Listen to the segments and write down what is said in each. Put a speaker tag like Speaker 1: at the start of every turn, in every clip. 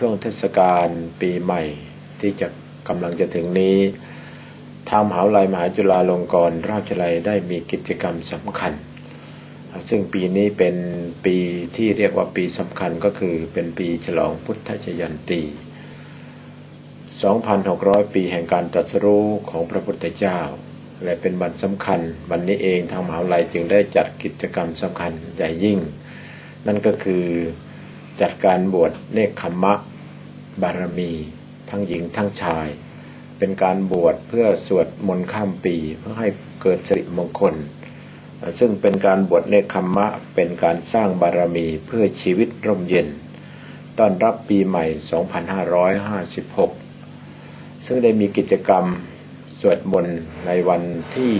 Speaker 1: ช่วงเทศกาลปีใหม่ที่จะกำลังจะถึงนี้ ทางมหาวิทยาลัยมหาจุฬาลงกรณราชวิทยาลัยได้มีกิจกรรมสำคัญ ซึ่งปีนี้เป็นปีที่เรียกว่าปีสำคัญก็คือเป็นปีฉลองพุทธชยันตี 2,600 ปีแห่งการตรัสรู้ของพระพุทธเจ้า และเป็นวันสำคัญ วันนี้เองทางมหาวิทยาลัยจึงได้จัดกิจกรรมสำคัญใหญ่ยิ่ง นั่นก็คือ จัดการบวชเนคขมมะ บารมี ทั้งหญิงทั้งชาย เป็นการบวชเพื่อสวดมนต์ข้ามปีเพื่อให้เกิดสิริมงคล ซึ่งเป็นการบวชเนคขมมะ เป็นการสร้างบารมีเพื่อชีวิตร่มเย็น ต้อนรับปีใหม่ 2556 ซึ่งได้มีกิจกรรมสวดมนต์ในวันที่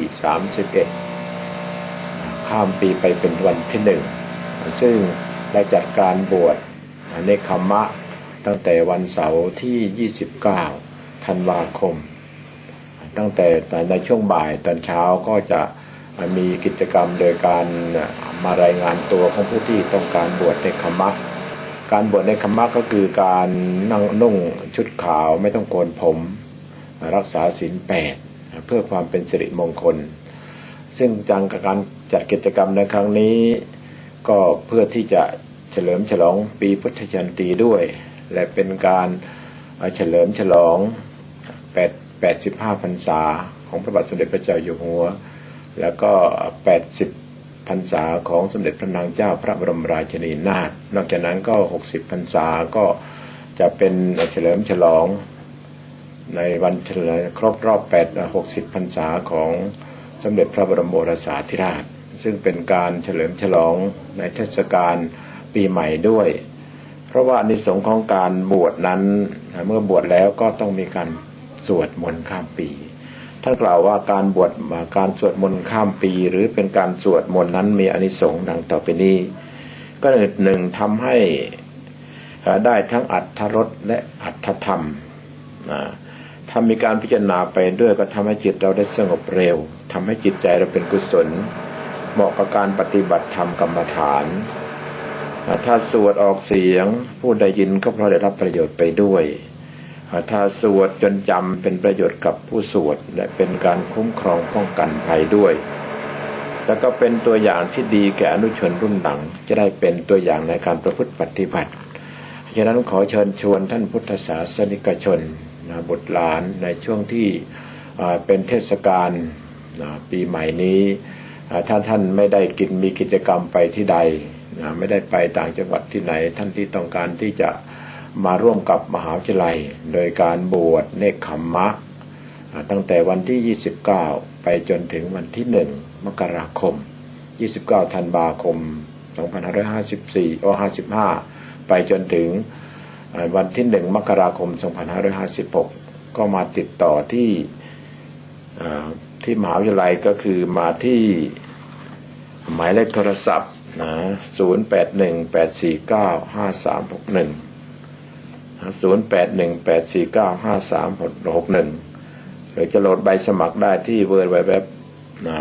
Speaker 1: 31 ข้ามปีไปเป็นวันที่หนึ่งซึ่งได้จัดการบวช เนคขมะ ตั้งแต่วันเสาร์ที่ 29 ธันวาคม ตั้งแต่ในช่วงบ่ายตอนเช้าก็จะมีกิจกรรมโดยการมารายงานตัวของผู้ที่ต้องการบวชในขมะ การบวชในขมะก็คือการนั่งนุ่งชุดขาวไม่ต้องโกนผม รักษาศีลแปดเพื่อความเป็นสิริมงคล ซึ่งจังการจัดกิจกรรมในครั้งนี้ ก็เพื่อที่จะ เฉลิมฉลองปีพุทธชันตีด้วย และเป็นการเฉลิมฉลอง85พรรษาของพระบาทสมเด็จพระเจ้าอยู่หัว แล้วก็ 80พรรษาของสมเด็จพระนางเจ้าพระบรมราชินีนาถนอกจากนั้นก็ 60พรรษาก็จะเป็นเฉลิมฉลองในวันเฉลิมครบรอบ 8 60พรรษาของสมเด็จพระบรมโอรสาธิราช ซึ่งเป็นการเฉลิมฉลองในเทศกาล ปีใหม่ด้วย เพราะว่าในสงของการบวชนั้น เมื่อบวชแล้วก็ต้องมีการสวดมนต์ข้ามปี ท่านกล่าวว่าการบวชการสวดมนต์ข้ามปี หรือเป็นการสวดมนต์นั้นมีอนิสงส์ดังต่อไปนี้ ก็หนึ่งทำให้ได้ทั้งอัตถรสและอัตถธรรมถ้ามีการพิจารณาไปด้วยก็ทำให้จิตเราได้สงบเร็วทำให้จิตใจเราเป็นกุศล เหมาะกับการปฏิบัติธรรมกรรมฐาน ถ้าสวดออกเสียงผู้ได้ยินก็เพราะได้รับประโยชน์ไปด้วย ถ้าสวดจนจำเป็นประโยชน์กับผู้สวดและเป็นการคุ้มครองป้องกันภัยด้วย แล้วก็เป็นตัวอย่างที่ดีแก่อนุชนรุ่นหลัง จะได้เป็นตัวอย่างในการประพฤติปฏิบัติฉะนั้นขอเชิญชวนท่านพุทธศาสนิกชนบุตรหลานในช่วงที่เป็นเทศกาลปีใหม่นี้ ถ้าท่านไม่ได้กินมีกิจกรรมไปที่ใดไม่ได้ไปต่างจังหวัดที่ไหน ท่านที่ต้องการที่จะมาร่วมกับมหาวิทยาลัย โดยการบวชเนคขมมะ ตั้งแต่วันที่ 29 ไปจนถึงวันที่ 1 มกราคม 29 ธันวาคม 2554โอ55 ไปจนถึงวันที่ 1 มกราคม 2556 ก็มาติดต่อที่ที่มหาวิทยาลัยก็คือมาที่ หมายเลขโทรศัพท์นะ0818495361 0818495361 หรือจะโหลดใบสมัครได้ที่ www นะ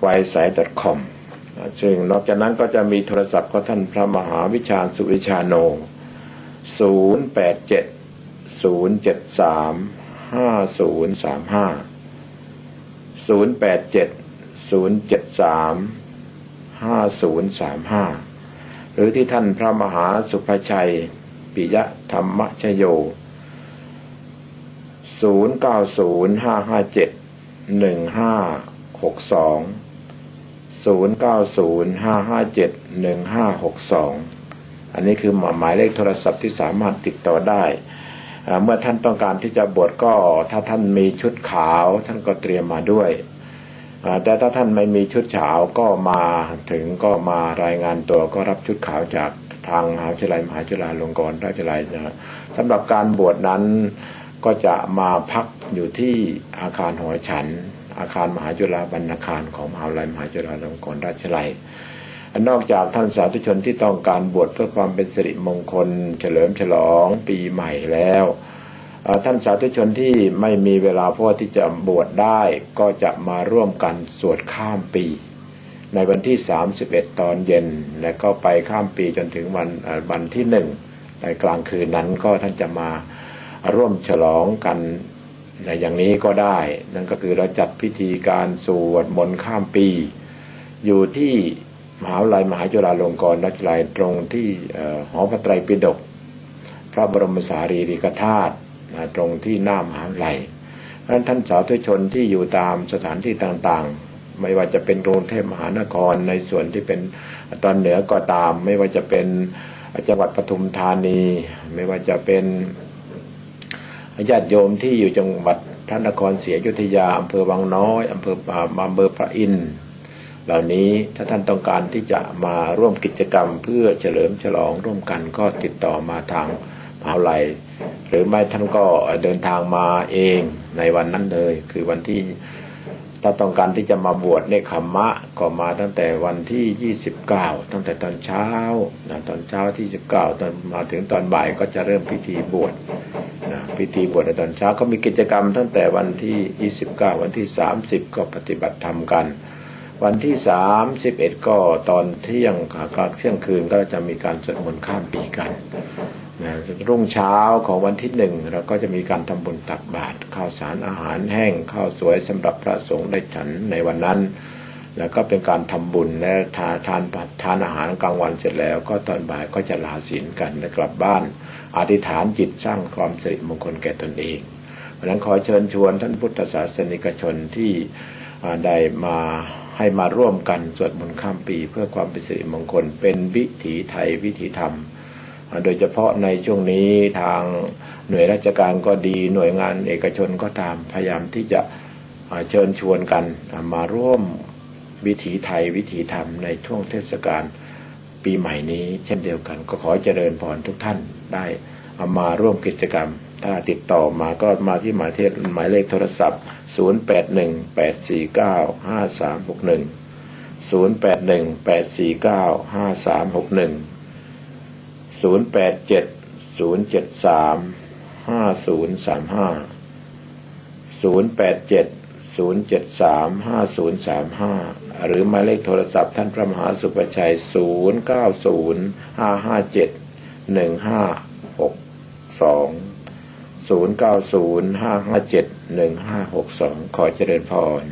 Speaker 1: ไวไซต์ .com ซึ่งนอกจากนั้นก็จะมีโทรศัพท์ของท่านพระมหาวิชาญสุวิชาโน 087 073 5035 087 073 5035 หรือที่ท่านพระมหาสุภชัย ปิยธรรมชโย 0905571562 0905571562 อันนี้คือหมายเลขโทรศัพท์ที่สามารถติดต่อได้ เมื่อท่านต้องการที่จะบวชก็ถ้าท่านมีชุดขาวท่านก็เตรียมมาด้วย แต่ถ้าท่านไม่มีชุดขาวก็มาถึงก็มารายงานตัวก็รับชุดขาวจากทางมหาวิทยาลัยมหาจุฬาลงกรณราชวิทยาลัยนะสำหรับการบวชนั้นก็จะมาพักอยู่ที่อาคารหอฉัน อาคารมหาจุฬาบรรณาคารของมหาวิทยาลัยมหาจุฬาลงกรณราชวิทยาลัยนอกจากท่านสาธุชนที่ต้องการบวชเพื่อความเป็นสิริมงคล เฉลิมฉลองปีใหม่แล้ว ท่านสาธุชนที่ไม่มีเวลาพอที่จะบวชได้ ก็จะมาร่วมกันสวดข้ามปี ในวันที่ 31 ตอนเย็น และก็ไปข้ามปีจนถึงวันวันที่หนึ่งในกลางคืนนั้นก็ท่านจะมาร่วมฉลองกันในอย่างนี้ก็ได้ นั่นก็คือเราจัดพิธีการสวดมนต์ข้ามปี อยู่ที่มหาวิทยาลัยมหาจุฬาลงกรณราชวิทยาลัยตรงที่หอพระไตรปิฎกพระบรมสารีริกธาตุ นะตรงที่หน้ามหาวิทยาลัยเพราะนั้นท่านสาธุชนที่อยู่ตามสถานที่ต่างๆ ไม่ว่าจะเป็นกรุงเทพมหานครในส่วนที่เป็นตอนเหนือก็ตาม ไม่ว่าจะเป็นจังหวัดปทุมธานี ไม่ว่าจะเป็นญาติโยมที่อยู่จังหวัดพระนครศรีอยุธยาอำเภอวังน้อยอำเภอป่าอำเภอพระอินทร์เหล่านี้ถ้าท่านต้องการที่จะมาร่วมกิจกรรมเพื่อเฉลิมฉลองร่วมกันก็ติดต่อมาทางมหาวิทยาลัย หรือไม่ท่านก็เดินทางมาเองในวันนั้นเลย คือวันที่ถ้าต้องการที่จะมาบวชในขมมะก็มาตั้งแต่วันที่ 29 ตั้งแต่ตอนเช้านะตอนเช้าที่ 19 ตอนมาถึงตอนบ่ายก็จะเริ่มพิธีบวชนะพิธีบวชในตอนเช้าก็มีกิจกรรมตั้งแต่วันที่ 29 วันที่ 30 ก็ปฏิบัติธรรมกัน วันที่ 31 ก็ตอนเที่ยงกลางเที่ยงคืนก็จะมีการสวดมนต์ข้ามปีกัน รุ่งเช้าของวันที่หนึ่งเราก็จะมีการทำบุญตักบาตรข้าวสารอาหารแห้งข้าวสวยสำหรับพระสงฆ์ได้ฉันในวันนั้น แล้วก็เป็นการทำบุญและทานทานทานอาหารกลางวันเสร็จแล้ว ก็ตอนบ่ายก็จะลาศีลกันและกลับบ้าน อธิษฐานจิตสร้างความสิริมงคลแก่ตนเองเพราะฉะนั้นขอเชิญชวนท่านพุทธศาสนิกชนที่ได้มาให้มาร่วมกันสวดมนต์ข้ามปี เพื่อความเป็นสิริมงคล เป็นวิถีไทยวิถีธรรม โดยเฉพาะในช่วงนี้ทางหน่วยราชการก็ดีหน่วยงานเอกชนก็ตามพยายามที่จะเชิญชวนกันมาร่วมวิถีไทยวิถีธรรมในช่วงเทศกาลปีใหม่นี้ เช่นเดียวกัน ก็ขอเจริญพรทุกท่านได้เอามาร่วมกิจกรรม ถ้าติดต่อมาก็มาที่หมายเทศหมายเลขโทรศัพท์ 0818495361 0818495361 ศูนย์แปดเจ็ดศูนย์เจ็ดสามห้าศูนย์สามห้าศูนย์แปดเจ็ดศูนย์เจ็ดสามห้าศูนย์สามห้าหรือหมายเลขโทรศัพท์ท่านพระมหาสุประชัยศูนย์เก้าศูนย์ห้าห้าเจ็ดหนึ่งห้าหกสองศูนย์เก้าศูนย์ห้าห้าเจ็ดหนึ่งห้าหกสองขอเจริญพร